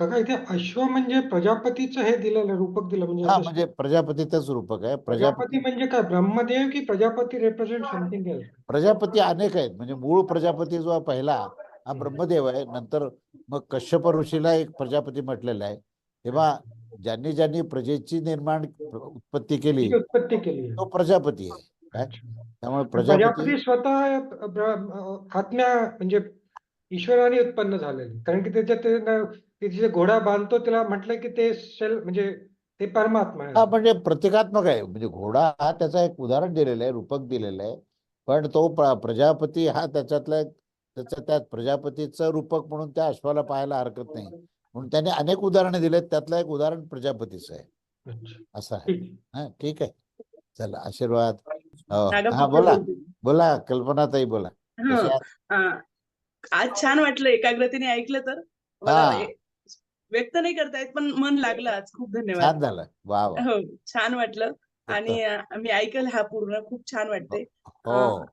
काका इथे अश्व म्हणजे प्रजापतीचं हे दिलेलं रूपक दिलं म्हणजे हा म्हणजे प्रजापतीचंच रूपक आहे. प्रजापती प्रजापती म्हणजे काय ब्रह्मदेव की Prajapati represent something else Prajapati अनेक आहेत. म्हणजे मूळ प्रजापती जो आहे पहिला हा ब्रह्मदेव आहे. नंतर मग कश्यप ऋषीला एक प्रजापती म्हटलेला आहे. तेव्हा ज्यांनी ज्यांनी प्रजेची निर्माण उत्पत्ती केली उत्पत्ती केली. तो प्रजापती आहे. काय? त्यामुळे प्रजापती प्रजापती स्वतः ब्र- आत्म्या म्हणजे ईश्वराने उत्पन्न झालेले. कारण की त्याच्यात ते न- ते जे घोडा बांधतो त्याला म्हटलं की ते सेल म्हणजे ते परमात्मा हा आहे म्हणजे प्रतिकात्मक आहे म्हणजे घोडा हा त्याचा एक उदाहरण दिलेलं आहे रूपक दिलेलं आहे पण तो प्र- प्रजापती हा त्याच्यातला एक त्याच्या त्यात प्रजापतीचं रूपक म्हणून त्या अश्वाला पाहायला हरकत नाही म्हणून त्याने अनेक उदाहरणे दिलेत त्यातलं एक उदाहरण प्रजापतीचं आहे अच्छा. असं आहे ठीक. हा ठीक आहे चला आशीर्वाद हो. हा पप्पा बोला बोलते. बोला कल्पनाताई बोला हं, कशा आहात? हा. आज छान वाटलं एकाग्रतेने ऐकलं तर मला हा. ए- व्यक्त नाही करता येत पण मन लागलं आज. खूप धन्यवाद. झालं. वा हो छान वाटलं. आणि मी ऐकल हा पूर्ण. खूप छान वाटते. हो.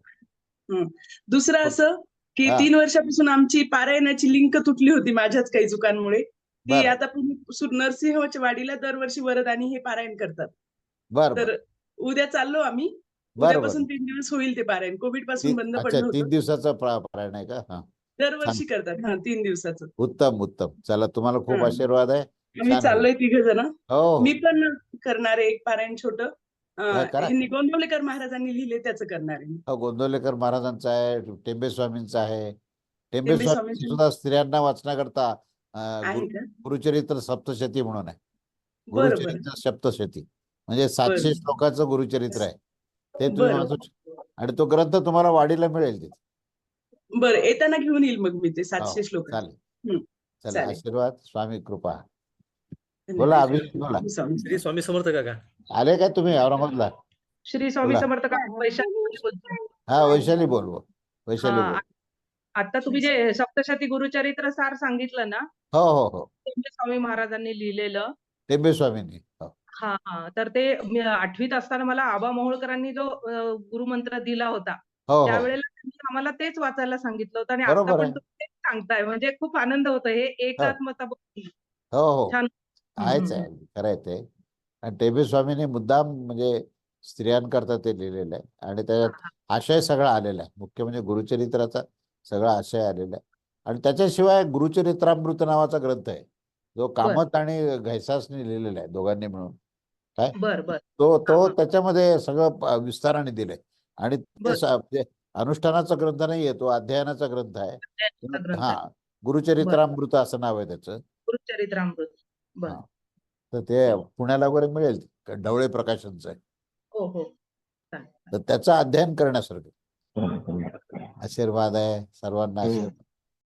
दुसरं असं की हा. तीन वर्षापासून आमची पारायणाची लिंक तुटली होती माझ्याच काही चुकांमुळे. ती. आता नरसिंहच्या वाडीला दरवर्षी वरद आणि हे पारायण करतात. तर उद्या चाललो आम्ही. उद्यापासून तीन दिवस होईल ते पारायण. कोविडपासून बंद पडलं तीन दिवसाचं प्रा- पारायण आहे का? हा. दरवर्षी करतात. हा तीन दिवसाचं. उत्तम उत्तम. चला तुम्हाला खूप हा. आशीर्वाद आहे. आम्ही छान. चाललोय तिघ जण हो. मी पण करणार आहे एक पारायण छोट. हा, करा. गोंदवलेकर महाराजांनी लिहिले त्याचं करणार आहे मी. हो गोंदवलेकर महाराजांचा आहे टेंबे स्वामींचा आहे. टेंबे टेंबे स्वामी स्वामींचं. सुद्धा स्त्रियांना वाचण्याकरता अं, आहे गुरु- का गुरुचरित्र सप्तशती म्हणून आहे. बरं, बरं. गुरुचरित्र सप्तशती. म्हणजे सातशे. श्लोकाचं गुरुचरित्र आहे. ते तुम्ही बरं. वाचू शक- आणि तो ग्रंथ तुम्हाला वाडीला मिळेल तिथे. बरं येताना घेऊन येईल मग मी ते हो, सातशे श्लोक. चालेल. चला. आशीर्वाद स्वामी कृपा. बोला अभिजित बोला. श्री स्वामी समर्थ काका. आले काय तुम्ही औरंगाबादला? श्री स्वामी बोला. समर्थ का वैशाली. हा वैशाली बोल बोल. वैशाली बोल. आता तुम्ही जे सप्तशती गुरुचरित्र सार सांगितलं ना हो हो हो. ते स्वामी महाराजांनी लिहिलेलं. टेंबे स्वामींनी हो. हा हा. तर ते आठवीत असताना मला आबा मोहोळकरांनी जो गुरुमंत्र दिला होता हो. त्यावेळेला आम्हाला तेच वाचायला सांगितलं होतं आणि बरोबर आता पण आहे. तुम्ही तेच सांगताय. म्हणजे खूप आनंद होतो हे एकात्मता बघून. हो हो. छान. आहेच हम्म. आहे. खरं आहे ते. आणि टेबे स्वामीने मुद्दाम म्हणजे स्त्रियांकरता ते लिहिलेलं आहे. आणि त्याच्यात आशय सगळा आलेला आहे. मुख्य म्हणजे गुरुचरित्राचा सगळा आशय आलेला आहे. आणि त्याच्याशिवाय गुरुचरित्रामृत नावाचा ग्रंथ आहे. जो कामत आणि घैसासने लिहिलेला आहे दोघांनी मिळून. काय? बर बर. तो तो हा, हा. त्याच्यामध्ये सगळं प- विस्ताराने दिलंय. आणि ते बर. स- म्हणजे अनुष्ठानाचा ग्रंथ नाहीये तो अध्ययनाचा ग्रंथ आहे. हा. गुरुचरित्रामृत असं नाव आहे त्याचं. गुरुचरित्रामृत हा. तर ते पुण्याला वगैरे मिळेल ढवळे प्रकाशनचं आहे. हो हो. तर त्याचं अध्ययन करण्यासारखं. आशीर्वाद आहे सर्वांना आशीर्वाद.